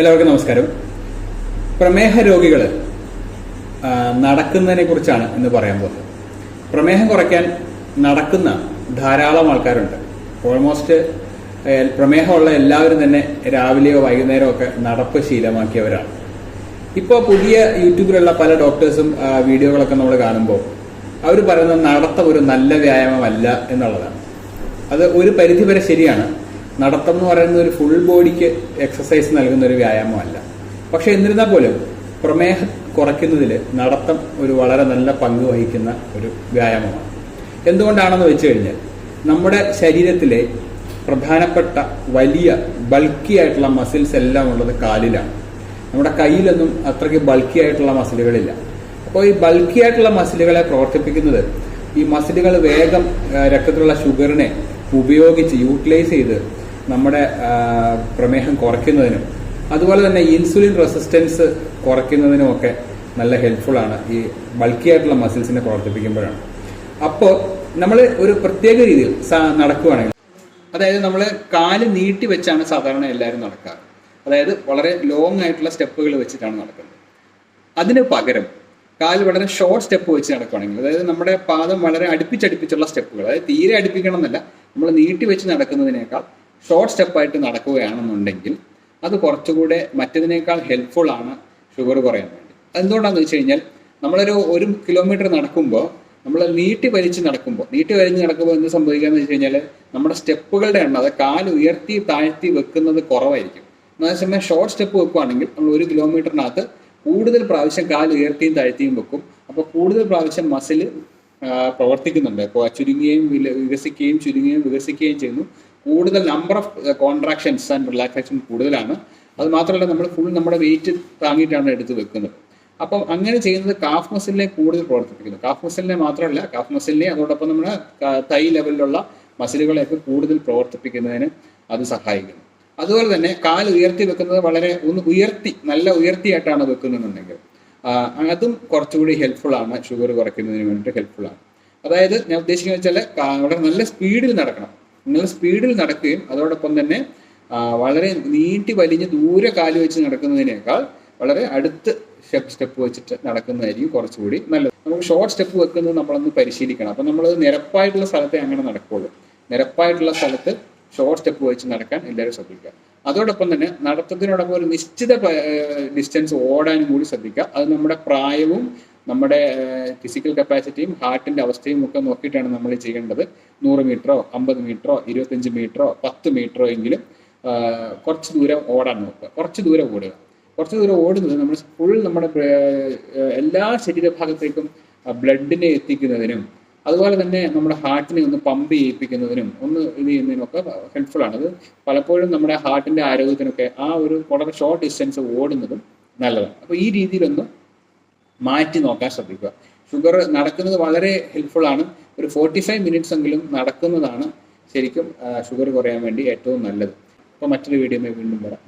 എല്ലാവർക്കും നമസ്കാരം. പ്രമേഹ രോഗികൾ നടക്കുന്നതിനെ കുറിച്ചാണ് ഇന്ന് പറയാൻ പോകുന്നത്. പ്രമേഹം കുറയ്ക്കാൻ നടക്കുന്ന ധാരാളം ആൾക്കാരുണ്ട്. ഓൾമോസ്റ്റ് പ്രമേഹമുള്ള എല്ലാവരും തന്നെ രാവിലെയോ വൈകുന്നേരമോ ഒക്കെ നടപ്പ് ശീലമാക്കിയവരാണ്. ഇപ്പോൾ പുതിയ യൂട്യൂബിലുള്ള പല ഡോക്ടേഴ്സും വീഡിയോകളൊക്കെ നമ്മൾ കാണുമ്പോൾ അവർ പറയുന്നത് നടത്തം ഒരു നല്ല വ്യായാമമല്ല എന്നുള്ളതാണ്. അത് ഒരു പരിധി വരെ ശരിയാണ്. നടത്തം എന്ന് പറയുന്നത് ഒരു ഫുൾ ബോഡിക്ക് എക്സസൈസ് നൽകുന്ന ഒരു വ്യായാമമല്ല. പക്ഷെ എന്നിരുന്നാൽ പോലും പ്രമേഹം കുറയ്ക്കുന്നതിൽ നടത്തം ഒരു വളരെ നല്ല പങ്ക് വഹിക്കുന്ന ഒരു വ്യായാമമാണ്. എന്തുകൊണ്ടാണെന്ന് വെച്ച് കഴിഞ്ഞാൽ നമ്മുടെ ശരീരത്തിലെ പ്രധാനപ്പെട്ട വലിയ ബൾക്കി ആയിട്ടുള്ള മസിൽസ് എല്ലാം ഉള്ളത് കാലിലാണ്. നമ്മുടെ കയ്യിലൊന്നും അത്രയ്ക്ക് ബൾക്കി ആയിട്ടുള്ള മസിലുകളില്ല അപ്പോൾ ഈ ബൾക്കി ആയിട്ടുള്ള മസിലുകളെ പ്രവർത്തിപ്പിക്കുന്നത് ഈ മസിലുകൾ വേഗം രക്തത്തിലുള്ള ഷുഗറിനെ ഉപയോഗിച്ച് യൂട്ടിലൈസ് ചെയ്ത് നമ്മുടെ പ്രമേഹം കുറയ്ക്കുന്നതിനും അതുപോലെ തന്നെ ഇൻസുലിൻ റെസിസ്റ്റൻസ് കുറയ്ക്കുന്നതിനും ഒക്കെ നല്ല ഹെൽപ്ഫുൾ ആണ് ഈ ബൾക്കി ആയിട്ടുള്ള മസിൽസിനെ പ്രവർത്തിപ്പിക്കുമ്പോഴാണ്. അപ്പോൾ നമ്മൾ ഒരു പ്രത്യേക രീതിയിൽ നടക്കുകയാണെങ്കിൽ അതായത് നമ്മൾ കാൽ നീട്ടി വെച്ചാണ് സാധാരണ എല്ലാവരും നടക്കാറ്. അതായത് വളരെ ലോങ് ആയിട്ടുള്ള സ്റ്റെപ്പുകൾ വെച്ചിട്ടാണ് നടക്കുന്നത്. അതിന് പകരം കാൽ വളരെ ഷോർട്ട് സ്റ്റെപ്പ് വെച്ച് നടക്കുകയാണെങ്കിൽ അതായത് നമ്മുടെ പാദം വളരെ അടുപ്പിച്ചടുപ്പിച്ചുള്ള സ്റ്റെപ്പുകൾ അതായത് തീരെ അടുപ്പിക്കണം എന്നല്ല നമ്മൾ നീട്ടി വെച്ച് നടക്കുന്നതിനേക്കാൾ ഷോർട്ട് സ്റ്റെപ്പായിട്ട് നടക്കുകയാണെന്നുണ്ടെങ്കിൽ അത് കുറച്ചുകൂടെ മറ്റതിനേക്കാൾ ഹെൽപ്ഫുൾ ആണ് ഷുഗർ കുറയാൻ വേണ്ടി. എന്തുകൊണ്ടാണെന്ന് വെച്ച് കഴിഞ്ഞാൽ നമ്മളൊരു ഒരു കിലോമീറ്റർ നടക്കുമ്പോൾ നമ്മൾ നീട്ടി വലിച്ച് നടക്കുമ്പോൾ നീട്ടി വലിച്ച് നടക്കുമ്പോൾ എന്ത് സംഭവിക്കാന്ന് വെച്ച് കഴിഞ്ഞാൽ നമ്മുടെ സ്റ്റെപ്പുകളുടെ എണ്ണം അത് കാൽ ഉയർത്തി താഴ്ത്തി വെക്കുന്നത് കുറവായിരിക്കും. എന്നാൽ സമയം ഷോർട്ട് സ്റ്റെപ്പ് വെക്കുകയാണെങ്കിൽ നമ്മൾ ഒരു കിലോമീറ്ററിനകത്ത് കൂടുതൽ പ്രാവശ്യം കാൽ ഉയർത്തിയും താഴ്ത്തിയും വെക്കും. അപ്പോൾ കൂടുതൽ പ്രാവശ്യം മസിൽ പ്രവർത്തിക്കുന്നുണ്ട്. അപ്പോൾ ചുരുങ്ങുകയും വികസിക്കുകയും ചുരുങ്ങുകയും വികസിക്കുകയും ചെയ്യുന്നു. കൂടുതൽ number of contractions and relaxation കൂടുതലാണ്. അത് മാത്രമല്ല നമ്മൾ ഫുൾ നമ്മുടെ വെയിറ്റ് താങ്ങിയിട്ടാണ് എടുത്ത് വെക്കുന്നത്. അപ്പം അങ്ങനെ ചെയ്യുന്നത് കാഫ് മസിലിനെ കൂടുതൽ പ്രവർത്തിപ്പിക്കുന്നു. കാഫ് മസിലിനെ മാത്രമല്ല കാഫ് മസിലിനെ അതോടൊപ്പം നമ്മുടെ തൈ ലെവലിലുള്ള മസിലുകളെയൊക്കെ കൂടുതൽ പ്രവർത്തിപ്പിക്കുന്നതിന് അത് സഹായിക്കുന്നു. അതുപോലെ തന്നെ കാൽ ഉയർത്തി വെക്കുന്നത് വളരെ ഒന്ന് ഉയർത്തി നല്ല ഉയർത്തിയായിട്ടാണ് വെക്കുന്നതെന്നുണ്ടെങ്കിൽ അതും കുറച്ചുകൂടി ഹെൽപ്ഫുൾ ആണ്. ഷുഗർ കുറയ്ക്കുന്നതിന് വേണ്ടിയിട്ട് ഹെൽപ്ഫുൾ ആണ്. അതായത് ഞാൻ ഉദ്ദേശിക്കുന്നത് വെച്ചാൽ വളരെ നല്ല സ്പീഡിൽ നടക്കണം. നല്ല സ്പീഡിൽ നടക്കുകയും അതോടൊപ്പം തന്നെ വളരെ നീട്ടി വലിഞ്ഞ് ദൂരെ കാൽ വെച്ച് നടക്കുന്നതിനേക്കാൾ വളരെ അടുത്ത് സ്റ്റെപ്പ് സ്റ്റെപ്പ് വെച്ചിട്ട് നടക്കുന്നതായിരിക്കും കുറച്ചുകൂടി നല്ലത്. നമുക്ക് ഷോർട്ട് സ്റ്റെപ്പ് വെക്കുന്നത് നമ്മളൊന്ന് പരിശീലിക്കണം. അപ്പം നമ്മൾ നിരപ്പായിട്ടുള്ള സ്ഥലത്തെ അങ്ങനെ നടക്കുള്ളൂ. നിരപ്പായിട്ടുള്ള സ്ഥലത്ത് ഷോർട്ട് സ്റ്റെപ്പ് വെച്ച് നടക്കാൻ എല്ലാവരും ശ്രദ്ധിക്കുക. അതോടൊപ്പം തന്നെ നടത്തത്തിനോടൊപ്പം ഒരു നിശ്ചിത ഡിസ്റ്റൻസ് ഓടാനും കൂടി ശ്രദ്ധിക്കുക. അത് നമ്മുടെ പ്രായവും നമ്മുടെ ഫിസിക്കൽ കപ്പാസിറ്റിയും ഹാർട്ടിന്റെ അവസ്ഥയും ഒക്കെ നോക്കിയിട്ടാണ് നമ്മൾ ചെയ്യേണ്ടത്. നൂറ് മീറ്ററോ അമ്പത് മീറ്ററോ ഇരുപത്തഞ്ച് മീറ്ററോ പത്ത് മീറ്ററോ എങ്കിലും കുറച്ച് ദൂരം ഓടാൻ നോക്കുക. കുറച്ച് ദൂരം ഓടുക. കുറച്ച് ദൂരം ഓടുന്നത് നമ്മൾ ഫുൾ നമ്മുടെ എല്ലാ ശരീരഭാഗത്തേക്കും ബ്ലഡിനെ എത്തിക്കുന്നതിനും അതുപോലെ തന്നെ നമ്മുടെ ഹാർട്ടിനെ ഒന്ന് പമ്പ് ചെയ്യിപ്പിക്കുന്നതിനും ഒന്ന് ഇത് ചെയ്യുന്നതിനൊക്കെ ഹെൽപ്ഫുൾ ആണ്. അത് പലപ്പോഴും നമ്മുടെ ഹാർട്ടിന്റെ ആരോഗ്യത്തിനൊക്കെ ആ ഒരു വളരെ ഷോർട്ട് ഡിസ്റ്റൻസ് ഓടുന്നതും നല്ലതാണ്. അപ്പോൾ ഈ രീതിയിലൊന്ന് മാറ്റി നോക്കാൻ ശ്രദ്ധിക്കുക. ഷുഗർ നടക്കുന്നത് വളരെ ഹെൽപ്ഫുൾ ആണ്. ഒരു ഫോർട്ടി ഫൈവ് മിനിറ്റ്സ് എങ്കിലും നടക്കുന്നതാണ് ശരിക്കും ഷുഗർ കുറയാൻ വേണ്ടി ഏറ്റവും നല്ലത്. അപ്പോൾ മറ്റൊരു വീഡിയോ വീണ്ടും വരാം.